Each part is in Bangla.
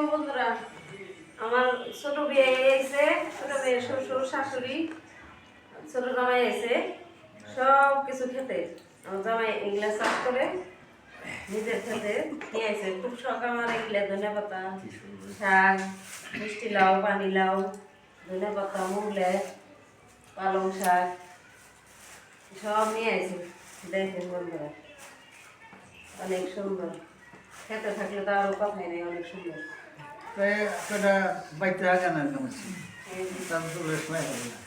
আলাইকুম বন্ধুরা? আমার ছোট বিয়ে এসে ছোট মেয়ে শ্বশুর, শাশুড়ি, ছোট জামাই এসে সব কিছু খেতে। আমার জামাই এগুলা চাষ করে, নিজের খেতে নিয়ে খুব শখ আমার এগুলা, ধনে পাতা, শাক, মিষ্টি লাউ, পানি লাউ, ধনে পাতা মুগলে পালং শাক, সব নিয়ে আসে। দেখেন বন্ধুরা, অনেক সুন্দর। খেতে থাকলে তো আরও কথাই নেই, অনেক সুন্দর। একটা বাইতে আগে না যে- তার তো বেশ নাই হবে না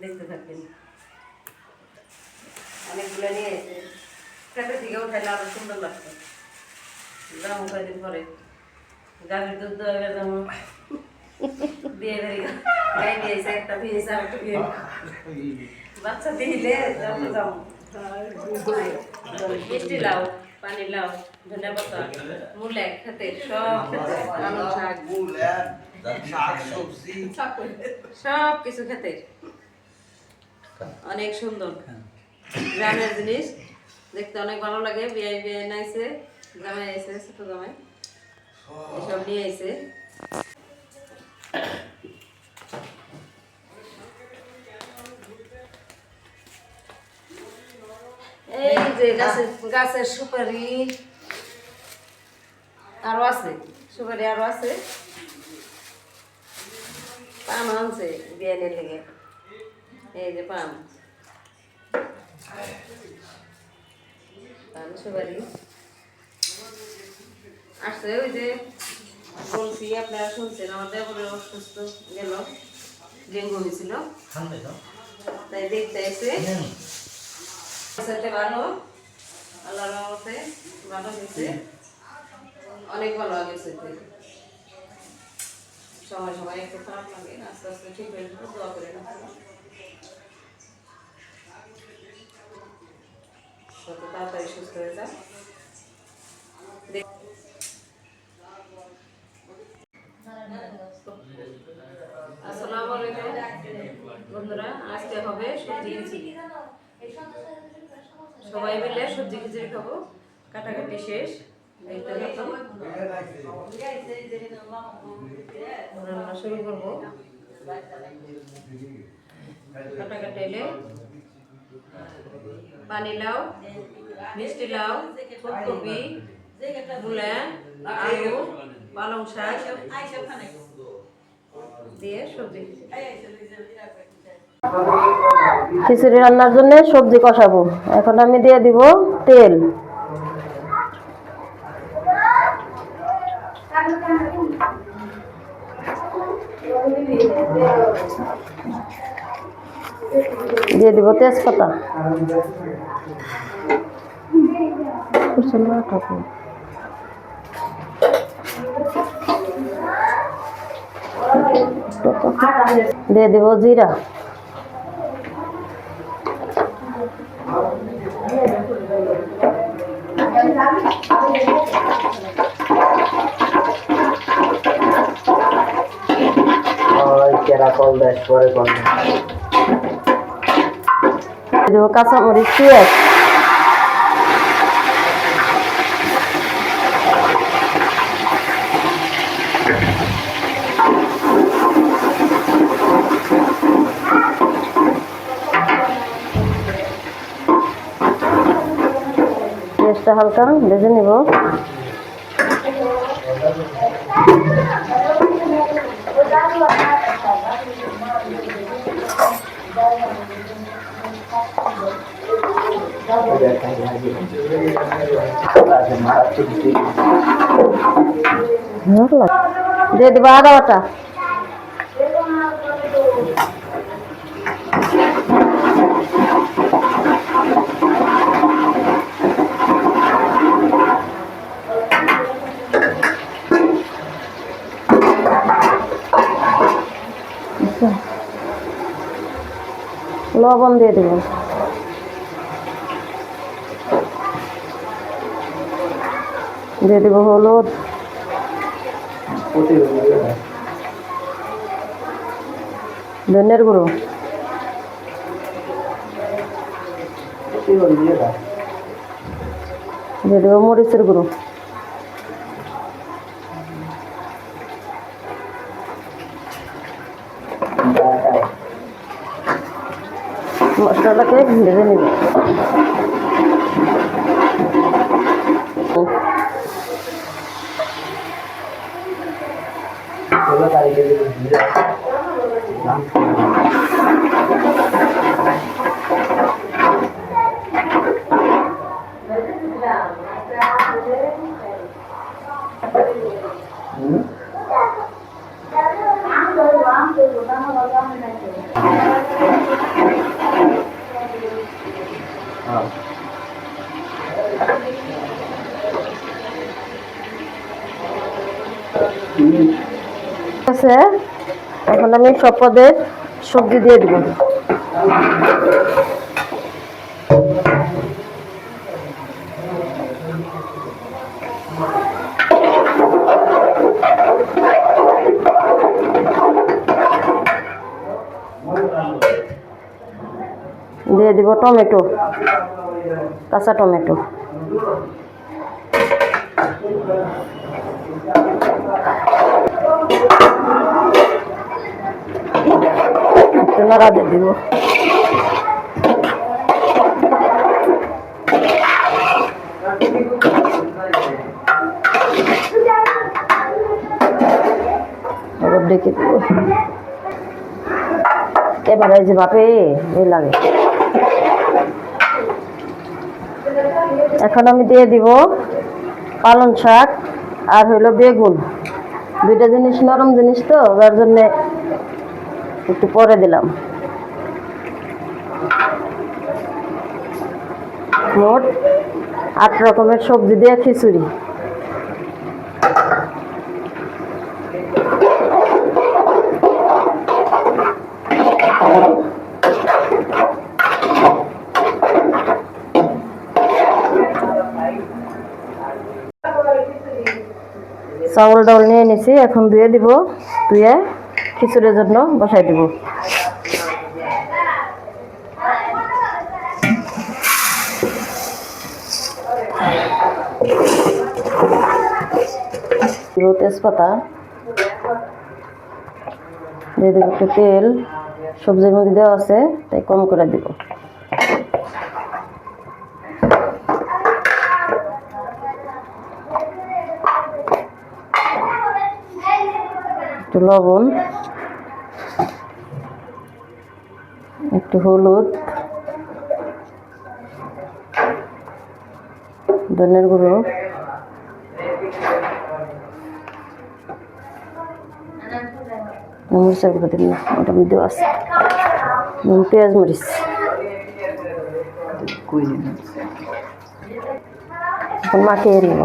দেখতে থাকবেন অনেকগুলো নিয়ে এসে খেতে উঠাইলে আরও সুন্দর লাগছে যাব কয়দিন পরে গাভীর দুধ দেওয়া যেমন বিয়ে দিয়েছে বাচ্চা মিষ্টি খেতে সব শাক সব কিছু খেতে অনেক সুন্দর গ্রামের জিনিস দেখতে অনেক ভালো লাগে বিয়ে বিয়ে নাইছে জামাই আইছে ছোট জামাই এসব নিয়ে আইছে এই যে গাছের গাছের সুপারি আরও আছে, সুপারি আরও আছে। পান আনছে লেগে। এই যে পান সুপারি। আসছে ওই যে বলছি আপনারা শুনছেন আমার দেবরের অসুস্থ গেল ডেঙ্গু হয়েছিল। তাই দেখতে এসে সেটা ভালো আল্লাহর রহমতে ভালো হয়েছে। অনেক ভালো আগে সময় সময় একটু খারাপ লাগে আস্তে আস্তে ঠিক হয়ে যাবে দোয়া করে না তাড়াতাড়ি সুস্থ হয়ে যায় বন্ধুরা, আজকে হবে সবজি সবাই মিলে সবজি খিচুড়ি খাব। কাটাকাটি শেষ। রান্না শুরু করব। কাটাকাটি এলে পানি লাউ মিষ্টি লাউ ফুলকপি আলু, পালং শাক দিয়ে সবজি। খিচুড়ি রান্নার জন্য সবজি কষাবো। এখন আমি দিয়ে দিব তেল। দিয়ে দিব তেজপাতা। দিয়ে দিব জিরা। দিয়ে দেবো কাঁচামরিচ পেঁয়াজ পেঁয়াজটা হালকা ভেজে নিব। দিয়ে দিব আদা বাটা। লবণ দিয়ে দেবেন দিয়ে দেবো হলুদ। ধনের গুঁড়ো। দিয়ে দেবো মরিচের গুঁড়ো। মশলাটাকে ভেজে নিব। ഉള്ള കാര്യങ്ങളിൽ Thank you. আছে। এখন আমি সব পদের সবজি দিয়ে দিব। দিয়ে দিব টমেটো কাঁচা টমেটো। নাড়া দিয়ে দিব। ডেকে দিব। এবার যে বাপে, এই লাগে। এখন আমি দিয়ে দিব পালং শাক আর হইল বেগুন। দুইটা জিনিস নরম জিনিস তো, যার জন্যে একটু পরে দিলাম। মোট আট রকমের সবজি দিয়ে খিচুড়ি। চাউল ডাউল নিয়ে নিছি, এখন ধুয়ে দিব, ধুয়ে খিচুড়ির জন্য বসাই দিব। তেজপাতা, দিয়ে দেবো একটু তেল, সবজির মধ্যে দেওয়া আছে, তাই কম করে দিব। একটু লবণ, একটু হলুদ, ধনের গুঁড়ো মরিচের গুঁড়ো দিন না ওটা মধ্যেও আছে পেঁয়াজ মরিচ। মাখিয়ে নিব।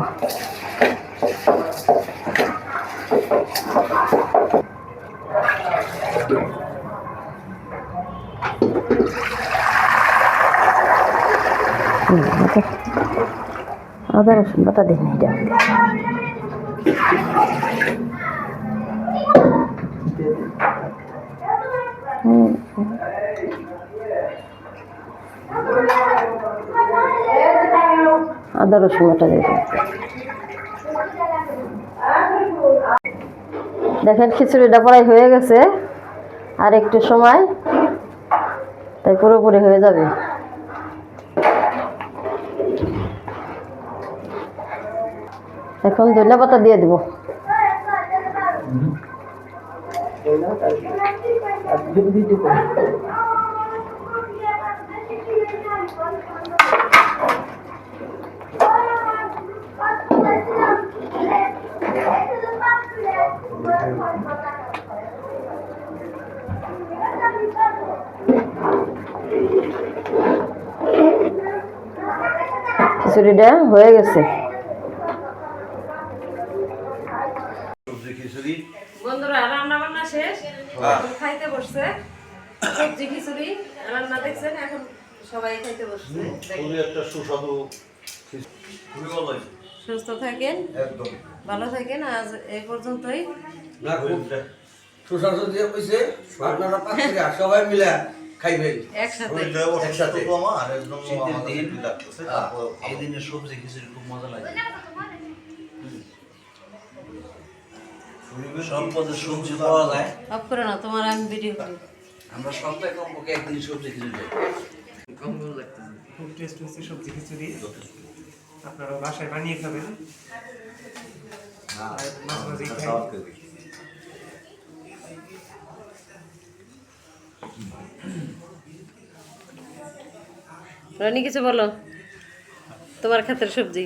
আদা রসুন আদা রসুন বাটা দিয়ে দিন। দেখেন খিচুড়িটা প্রায় হয়ে গেছে। আর একটু সময় তাই পুরোপুরি হয়ে যাবে। এখন ধনিয়া পাতা দিয়ে দিব। খিচুড়িটা হয়ে গেছে। বন্ধুরা রান্না বান্না শেষ খাইতে বসছে। সবজি খিচুড়ি রান্না দেখছেন এখন সবাই খাইতে বসছে। খুবই একটা সুস্বাদু সুস্থ থাকেন একদম। ভালো থাকেন আজ এই পর্যন্তই। না খুব দিয়ে কইছে আপনারা পাঁচ সবাই মিলে খাইবে একসাথে। একসাথে। আমার, এর জন্য শীতের আমাদের দিন। লাগতেছে, এই দিনের সবজি খিচুড়ি খুব মজা লাগে। শরীরের সবজি পাওয়া যায়। অফ করে না তোমার আমি ভিডিও করি। আমরা সপ্তাহে কমপক্ষে একদিন সবজি খিচুড়ি খুব টেস্ট হচ্ছে সবজি খিচুড়ি। আপনারা বাসায় বানিয়ে খাবেন। আর মাঝে খাই। রানী কিছু বলো? তোমার ক্ষেতের সবজি?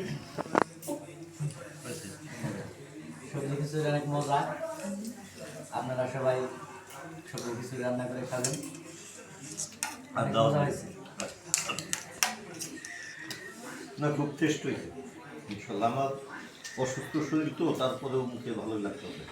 সবজি খিচুড়ি অনেক মজা। আপনারা সবাই সবজি খিচুড়ি রান্না করে খাবেন। না খুব টেস্ট হয়েছে। ইনশাল্লাহ আমার অসুস্থ শরীর তো তারপরেও মুখে ভালোই লাগতে হবে।